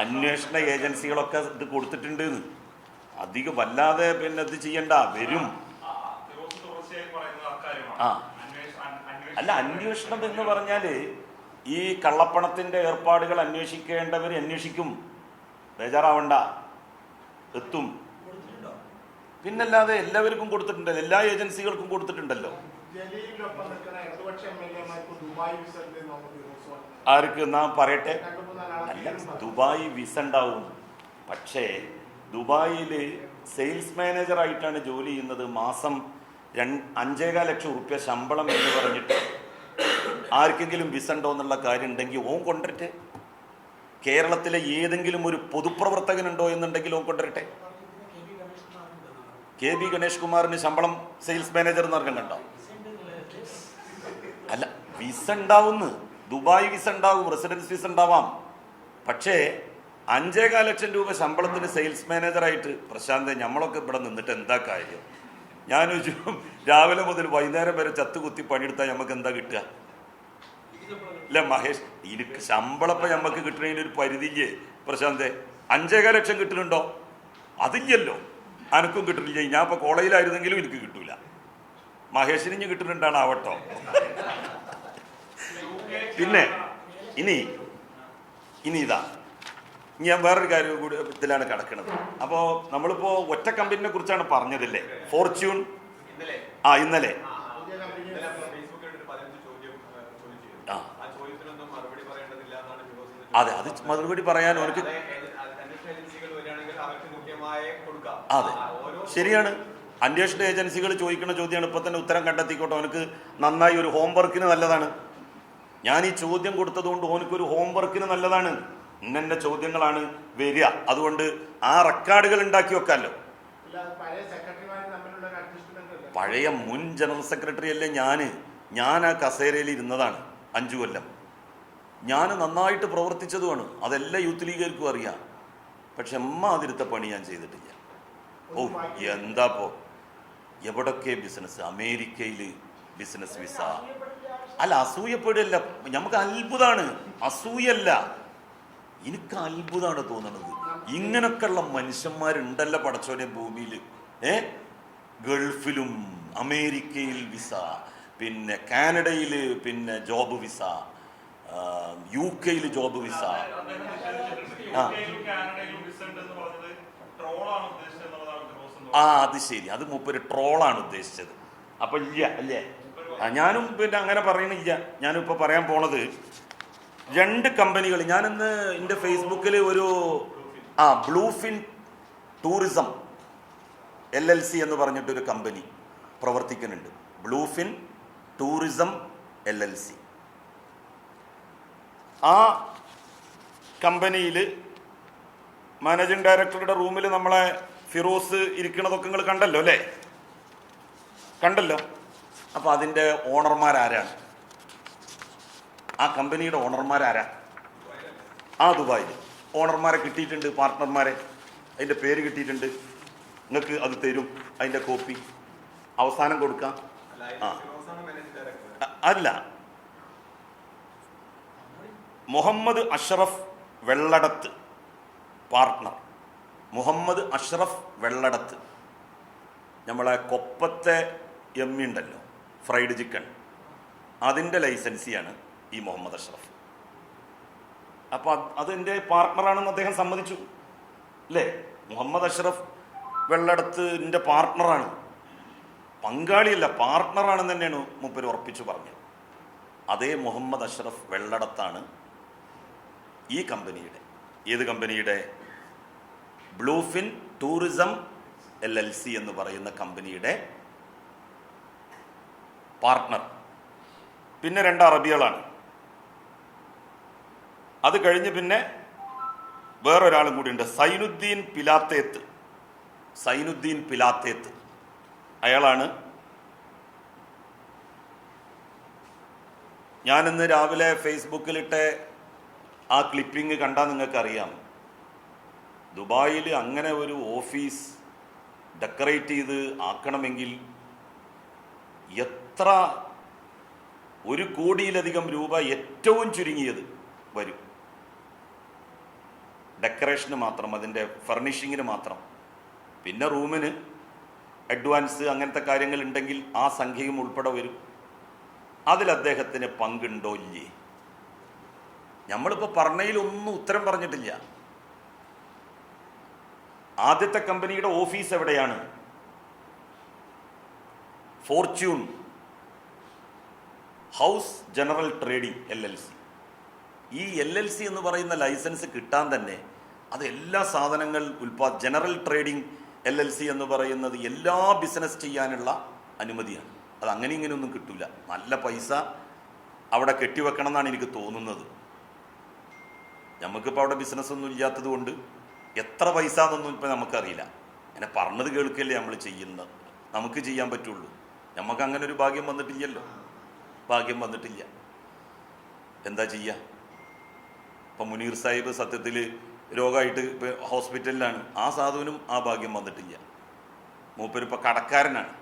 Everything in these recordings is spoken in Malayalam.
അന്വേഷണ ഏജൻസികളൊക്കെ ഇത് കൊടുത്തിട്ടുണ്ട്. അധികം വല്ലാതെ പിന്നെ ഇത് ചെയ്യണ്ട വരും. ആ. അല്ല അന്വേഷണം എന്ന് പറഞ്ഞാൽ ഈ കള്ളപ്പണത്തിന്റെ ഏർപ്പാടുകൾ അന്വേഷിക്കേണ്ടവർ അന്വേഷിക്കും ബേജാറാവണ്ട എത്തും പിന്നല്ലാതെ എല്ലാവർക്കും കൊടുത്തിട്ടുണ്ടല്ലോ എല്ലാ ഏജൻസികൾക്കും കൊടുത്തിട്ടുണ്ടല്ലോ ആർക്ക്? നാം പറയട്ടെ. അല്ല ദുബായ് വിസ ഉണ്ടാവും. പക്ഷേ ദുബായിൽ സെയിൽസ് മാനേജർ ആയിട്ടാണ് ജോലി ചെയ്യുന്നത്. മാസം രണ്ട് അഞ്ചേകാൽ ലക്ഷം റുപ്യ ശമ്പളം എന്ന് പറഞ്ഞിട്ട് ആർക്കെങ്കിലും വിസ ഉണ്ടോ എന്നുള്ള കാര്യം ഉണ്ടെങ്കിൽ ഓൻ കൊണ്ടുവരട്ടെ. കേരളത്തിലെ ഏതെങ്കിലും ഒരു പൊതുപ്രവർത്തകനുണ്ടോ എന്നുണ്ടെങ്കിൽ ഓൻ കൊണ്ടുവരട്ടെ. കെ ബി ഗണേഷ് കുമാറിന് ശമ്പളം സെയിൽസ് മാനേജർ എന്ന് പറഞ്ഞിട്ടുണ്ടോ? വിസ ഉണ്ടാവുന്നു. ദുബായ് വിസ ഉണ്ടാവും റെസിഡൻസ് വിസ ഉണ്ടാവാം. പക്ഷേ അഞ്ചേകാൽ ലക്ഷം രൂപ ശമ്പളത്തിന് സെയിൽസ് മാനേജറായിട്ട് പ്രശാന്ത് നമ്മളൊക്കെ ഇവിടെ നിന്നിട്ട് എന്താ കാര്യം? ഞാൻ ചോദിച്ചു രാവിലെ മുതൽ വൈകുന്നേരം വരെ ചത്തുകുത്തി പണിയെടുത്താൽ നമുക്ക് എന്താ കിട്ടുക? ഇല്ല മഹേഷ് എനിക്ക് ശമ്പളം ഇപ്പം നമുക്ക് കിട്ടണതിന് ഒരു പരിധിയില്ലേ പ്രശാന്തെ? അഞ്ചേകാൽ ലക്ഷം കിട്ടുന്നുണ്ടോ? അതില്ലല്ലോ. അനക്കും കിട്ടുന്നില്ല? ഞാൻ ഇപ്പോൾ കോളേജിലായിരുന്നെങ്കിലും എനിക്ക് കിട്ടൂല. മഹേഷിന് കിട്ടുന്നുണ്ടാണ് ആവട്ടോ പിന്നെ ഇനി ഇനി ഇതാ. ഇനി ഞാൻ വേറൊരു കാര്യം കൂടി ഇതിലാണ് കിടക്കുന്നത് അപ്പോൾ നമ്മളിപ്പോ ഒറ്റ കമ്പനിനെ കുറിച്ചാണ് പറഞ്ഞതില്ലേ? ഫോർച്യൂൺ ആ ഇന്നലെ. ആ. അതെ അത് മറുപടി പറയാൻ അവർക്ക് അതെ ശരിയാണ്. അന്വേഷണ ഏജൻസികൾ ചോദിക്കുന്ന ചോദ്യമാണ് ഇപ്പൊ തന്നെ ഉത്തരം കണ്ടെത്തിക്കോട്ടെ. അവനക്ക് നന്നായി ഒരു ഹോംവർക്കിന് നല്ലതാണ്. ഞാൻ ഈ ചോദ്യം കൊടുത്തതുകൊണ്ട് ഓനക്കൊരു ഹോംവർക്കിന് നല്ലതാണ്. ഇന്നെ ചോദ്യങ്ങളാണ് വരിക. അതുകൊണ്ട് ആ റെക്കോർഡുകൾ ഉണ്ടാക്കി വെക്കാമല്ലോ പഴയ മുൻ ജനറൽ സെക്രട്ടറി അല്ലേ ഞാൻ ഞാൻ ആ കസേരയിൽ ഇരുന്നതാണ് അഞ്ചു കൊല്ലം. ഞാൻ നന്നായിട്ട് പ്രവർത്തിച്ചതുമാണ്. അതെല്ലാം യൂത്ത് ലീഗർക്കും അറിയാം. പക്ഷെ അമ്മാതിരുത്ത പണി ഞാൻ ചെയ്തിട്ടില്ല. ഓ എന്താ പോ? എവിടൊക്കെ ബിസിനസ് അമേരിക്കയിൽ ബിസിനസ് വിസ. അല്ല അസൂയപ്പെടില്ല. നമുക്ക് അത്ഭുതമാണ് അസൂയല്ല. എനിക്ക് അത്ഭുതമാണ് തോന്നുന്നത് ഇങ്ങനൊക്കെയുള്ള മനുഷ്യന്മാരുണ്ടല്ലോ പടച്ചോനെ ഭൂമിയിൽ ഏ? ഗൾഫിലും അമേരിക്കയിൽ വിസ പിന്നെ കാനഡയിൽ പിന്നെ ജോബ് വിസ യു കെയിൽ ജോബ് വിസ. ആ. ആ അത് ശരി. അത് മൂപ്പര് ട്രോളാണ് ഉദ്ദേശിച്ചത്. അപ്പൊ ഇല്ല അല്ലേ? ഞാനും പിന്നെ അങ്ങനെ പറയണില്ല. ഞാനിപ്പോൾ പറയാൻ പോണത് രണ്ട് കമ്പനികൾ ഞാനിന്ന് എന്റെ ഫേസ്ബുക്കിൽ ഒരു ആ Bluefin tourism L L C എന്ന് പറഞ്ഞിട്ടൊരു കമ്പനി പ്രവർത്തിക്കുന്നുണ്ട്. Bluefin tourism L L C ആ കമ്പനിയിൽ മാനേജിംഗ് ഡയറക്ടറുടെ റൂമിൽ നമ്മളെ ഫിറോസ് ഇരിക്കണതൊക്കെ നിങ്ങൾ കണ്ടല്ലോ അല്ലേ? കണ്ടല്ലോ? അപ്പോൾ അതിന്റെ ഓണർമാരാരാണ് ആ കമ്പനിയുടെ ഓണർമാരാരാ ആ ദുബായിൽ ഓണർമാരെ കിട്ടിയിട്ടുണ്ട് പാർട്ട്ണർമാരെ അതിന്റെ പേര് കിട്ടിയിട്ടുണ്ട്. നിങ്ങൾക്ക് അത് തരും അതിന്റെ കോപ്പി അവസാനം കൊടുക്കാം. ആ. അല്ല. മുഹമ്മദ് അഷ്റഫ് വെള്ളടത്ത് പാർട്ട്ണർ മുഹമ്മദ് അഷ്റഫ് വെള്ളടത്ത്. നമ്മളെ കൊപ്പത്തെ എമ്മി ഉണ്ടല്ലോ. Fried chicken. അതിന്റെ ലൈസൻസിയാണ് ഈ മുഹമ്മദ് അഷ്റഫ്. അപ്പോൾ അതെന്റെ പാർട്ട്ണറാണെന്ന് അദ്ദേഹം സമ്മതിച്ചു. അല്ലേ? മുഹമ്മദ് അഷ്റഫ് വെള്ളടത്ത് എന്റെ പാർട്ട്ണറാണ്. പങ്കാളിയല്ല പാർട്ട്ണറാണെന്ന് തന്നെയാണ് മൂപ്പര് ഉറപ്പിച്ചു പറഞ്ഞത്. അതേ മുഹമ്മദ് അഷ്റഫ് വെള്ളടത്താണ് ഈ കമ്പനിയുടെ ഏത് കമ്പനിയുടെ? Bluefin tourism L L C എന്ന് പറയുന്ന കമ്പനിയുടെ പാർട്ട്ണർ. പിന്നെ രണ്ട് അറബികളാണ്. അത് കഴിഞ്ഞ് പിന്നെ വേറൊരാളും കൂടി ഉണ്ട്. സൈനുദ്ദീൻ പിലാത്തേത്ത്. സൈനുദ്ദീൻ പിലാത്തേത്ത്. അയാളാണ് ഞാനിന്ന് രാവിലെ ഫേസ്ബുക്കിലിട്ട് ആ ക്ലിപ്പിംഗ് കണ്ടാൽ നിങ്ങൾക്കറിയാം. ദുബായിൽ അങ്ങനെ ഒരു ഓഫീസ് ഡെക്കറേറ്റ് ചെയ്ത് ആക്കണമെങ്കിൽ ഒരു കോടിയിലധികം രൂപ ഏറ്റവും ചുരുങ്ങിയത് വരും. ഡെക്കറേഷന് മാത്രം അതിന്റെ ഫർണിഷിങ്ങിന് മാത്രം. പിന്നെ റൂമിന് അഡ്വാൻസ് അങ്ങനത്തെ കാര്യങ്ങൾ ഉണ്ടെങ്കിൽ ആ സംഖ്യയും ഉൾപ്പെടെ വരും. അതിൽ അദ്ദേഹത്തിന് പങ്കുണ്ടോ ഇല്ലേ? നമ്മളിപ്പോൾ പറഞ്ഞതിലൊന്നും ഉത്തരം പറഞ്ഞിട്ടില്ല. ആദ്യത്തെ കമ്പനിയുടെ ഓഫീസ് എവിടെയാണ്? Fortune. House general trading L L C. ഈ എൽ എൽ സി എന്ന് പറയുന്ന ലൈസൻസ് കിട്ടാൻ തന്നെ അത് എല്ലാ സാധനങ്ങൾ ഉൽപാ general trading L L C എന്ന് പറയുന്നത് എല്ലാ ബിസിനസ് ചെയ്യാനുള്ള അനുമതിയാണ്. അത് അങ്ങനെ ഇങ്ങനെയൊന്നും കിട്ടില്ല നല്ല പൈസ അവിടെ കെട്ടിവെക്കണം എന്നാണ് എനിക്ക് തോന്നുന്നത്. നമുക്കിപ്പോൾ അവിടെ ബിസിനസ് ഒന്നും ഇല്ലാത്തത് കൊണ്ട് എത്ര പൈസ എന്നൊന്നും ഇപ്പം നമുക്കറിയില്ല. എന്നെ പറഞ്ഞത് കേൾക്കല്ലേ നമ്മൾ ചെയ്യുന്നത്. നമുക്ക് ചെയ്യാൻ പറ്റുള്ളൂ. നമുക്ക് അങ്ങനെ ഒരു ഭാഗ്യം വന്നിട്ടില്ലല്ലോ. ഭാഗ്യം വന്നിട്ടില്ല. എന്താ ചെയ്യുക ഇപ്പം മുനീർ സാഹിബ് സത്യത്തിൽ രോഗമായിട്ട് ഹോസ്പിറ്റലിലാണ്. ആ സാധുവിനും ആ ഭാഗ്യം വന്നിട്ടില്ല. മൂപ്പരിപ്പോൾ കടക്കാരനാണ്.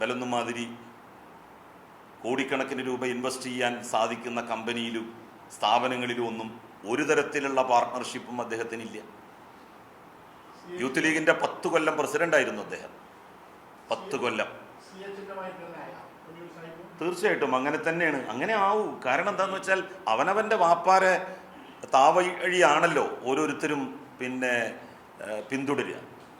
ബലൊന്നും മാതിരി കോടിക്കണക്കിന് രൂപ ഇൻവെസ്റ്റ് ചെയ്യാൻ സാധിക്കുന്ന കമ്പനിയിലും സ്ഥാപനങ്ങളിലും ഒന്നും ഒരു തരത്തിലുള്ള പാർട്ട്ണർഷിപ്പും അദ്ദേഹത്തിനില്ല. യൂത്ത് ലീഗിന്റെ പത്ത് കൊല്ലം പ്രസിഡന്റ് ആയിരുന്നു അദ്ദേഹം. പത്ത് കൊല്ലം. തീർച്ചയായിട്ടും അങ്ങനെ തന്നെയാണ്. അങ്ങനെ ആവൂ. കാരണം എന്താന്ന് വെച്ചാൽ അവനവന്റെ വാപ്പാരെ താവഴിയാണല്ലോ ഓരോരുത്തരും പിന്നെ പിന്തുടരുക.